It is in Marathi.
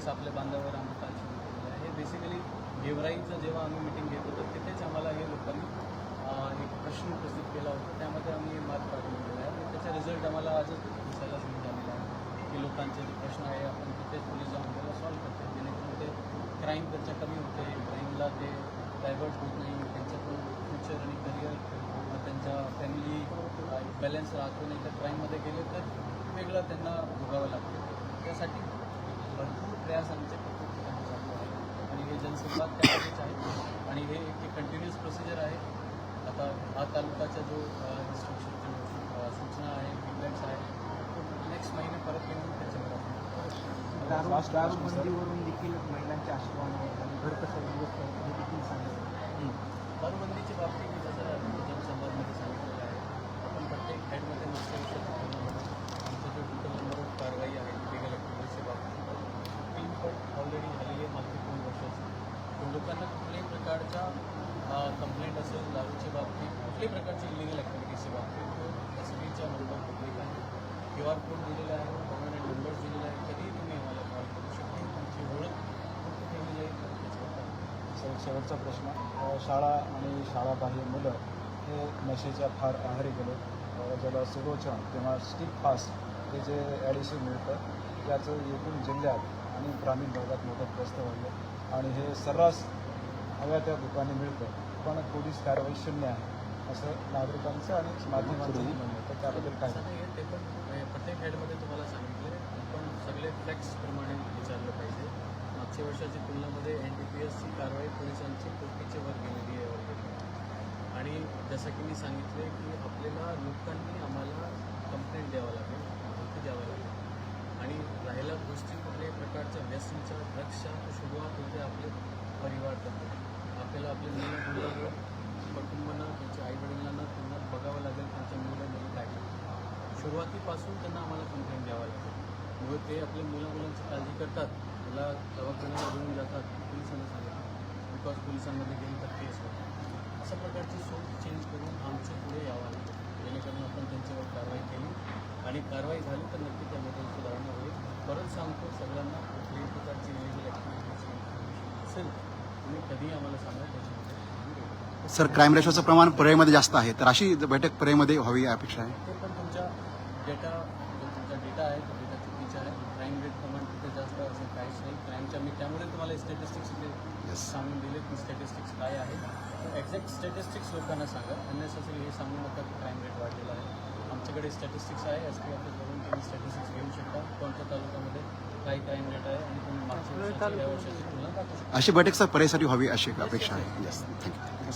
पोलीस आपल्या बांधावर आम्ही काल आहे. हे बेसिकली गेवराईचं जेव्हा आम्ही मिटिंग घेत होतो तिथेच आम्हाला हे लोकांनी एक प्रश्न उपस्थित केला होता. त्यामध्ये आम्ही मार्ग काढून दिलेला आहे. आणि त्याचा रिझल्ट आम्हाला आजच दिसायला सुरू झालेला आहे की लोकांचे जे प्रश्न आहे आपण तिथेच पोलीस जाऊन त्याला सॉल्व्ह करतो जेणेकरून ते क्राईम त्यांच्या कमी होते क्राईमला ते डायव्हर्ट होत नाही. त्यांच्याकडून फ्युचर आणि करिअर त्यांच्या फॅमिली बॅलन्स राहतो. नाही तर क्राईममध्ये गेले तर वेगळं त्यांना भोगावं लागतं. त्यासाठी भरपूर प्रयास आमचे प्रत्येक ठिकाणी चालू आहे आणि हे जनसंवाद त्यासाठीच आहे. आणि हे एक कंटिन्युअस प्रोसिजर आहे. आता हा तालुकाचा जो इन्स्ट्रक्शन सूचना आहे फीडबॅक्स आहे तो नेक्स्ट महिने परत येऊन त्याच्यावर आपण दारू दारूबंदीवरून देखील महिलांच्या आश्वासन घर कसं व्यवस्था आहे हे देखील सांगितलं दारूबंदीच्या बाबतीत मी जसं जनसंवादमध्ये सांगितलेलं आहे आपण प्रत्येक हेडमध्ये मागच्या वर्षात आमचा जो टोटल नंबर ऑफ कारवाई आहे लिगल ॲक्टिव्हिटीच्या बाबतीत तीन पट ऑलरेडी झालेली आहे मागच्या दोन वर्षाची पण लोकांना कुठल्याही प्रकारच्या कंप्लेंट असेल दारूच्या बाबतीत कुठल्याही प्रकारची इलिगल ॲक्टिव्हिटीजच्या बाबतीत तो एस पीच्या नंबर पब्लिक आहे क्यू आर कोड दिलेला आहे परमनंट नंबर दिलेला आहे कधीही तुम्ही आम्हाला कॉल करू शकता. तुमची ओळख फक्त ठेवली जाईल. शेवटचा प्रश्न. शाळा आणि शाळाबाह्य मुलं हे नशेच्या फार आहारी गेले. ज्याला सुरोचन किंवा स्टिक फास्ट हे जे ॲडिशन मिळतं त्याचं एकूण जिल्ह्यात आणि ग्रामीण भागात मोठं ग्रस्त वाढलं आणि हे सर्रास हव्या त्या दुकाने मिळतं. पण पोलीस कारवाई शून्य आहे. असं नागरिकांचं आणि माध्यमांचंही म्हणणं आहे. तर त्याबद्दल काय? असं नाही आहे ते पण प्रत्येक हेडमध्ये तुम्हाला सांगितले आपण सगळे फॅक्ट्सप्रमाणे विचारलं पाहिजे. मागच्या वर्षाच्या तुलनेमध्ये एन डी पी एसची कारवाई पोलिसांची कोटीच्या वर गेलेली आहे ऑलरेडी आणि जसं की मी सांगितले की आपल्याला लोकांनी आम्हाला कंप्लेंट द्यावं लागेल माहिती द्यावं लागेल. आणि राहिल्या गोष्टी कुठल्याही प्रकारच्या व्यसनच्या ड्रग्सच्या सुरुवात होते आपले परिवार आपल्याला आपल्या मुलं मुलांना कुटुंबांना त्यांच्या आईवडिलांना त्यांना बघावं लागेल त्यांच्या मुलं मुली काय करतात. सुरुवातीपासून त्यांना आम्हाला कंप्लेंट द्यावं लागेल मुळे ते आपल्या मुला मुलांची काळजी करतात. त्याला दवाखान्याला घेऊन जातात. पोलिसांना सांगतात. बिकॉज पोलिसांमध्ये गेली तर केस होतात अशा प्रकारची सोच चेंज करून आमच्या पुढे यावं लागेल जेणेकरून आपण त्यांच्यावर कारवाई केली. आणि कारवाई झाली तर नक्की त्यामध्ये सुधारणा होईल. परत सांगतो सगळ्यांना कुठल्याही प्रकारची इलिगल ॲक्टिव्हिटीज असेल तुम्ही कधीही आम्हाला सांगा त्याच्यामध्ये आहोत. सर क्राईम रेशोचं प्रमाण परळीमध्ये जास्त आहे. तर अशी बैठक परळीमध्ये व्हावी अपेक्षा आहे. ते पण तुमच्या डेटा जो तुमचा डेटा आहे तो डेटा चुकीचा आहे. क्राईम रेट प्रमाण तिथे जास्त असं काहीच नाही. क्राईमच्या मी त्यामुळे तुम्हाला स्टॅटिस्टिक्स. सांगून दिले. की स्टॅटिस्टिक्स काय आहे? एक्झॅक्ट स्टॅटिस्टिक्स लोकांना सांगा. अननेसेसरी हे सांगू नका की क्राईम रेट वाढलेला आहे. आमच्याकडे स्टॅटिस्टिक्स आहे. एस पी ऑफिसवरून तुम्ही स्टॅटिस्टिक्स घेऊ शकता. कोणत्या तालुक्यामध्ये काय क्राईम रेट आहे आणि तुम्ही मागच्या वर्षाची तुलना अशी बैठक सर परळीसाठी व्हावी अशी एक अपेक्षा आहे. Yes thank you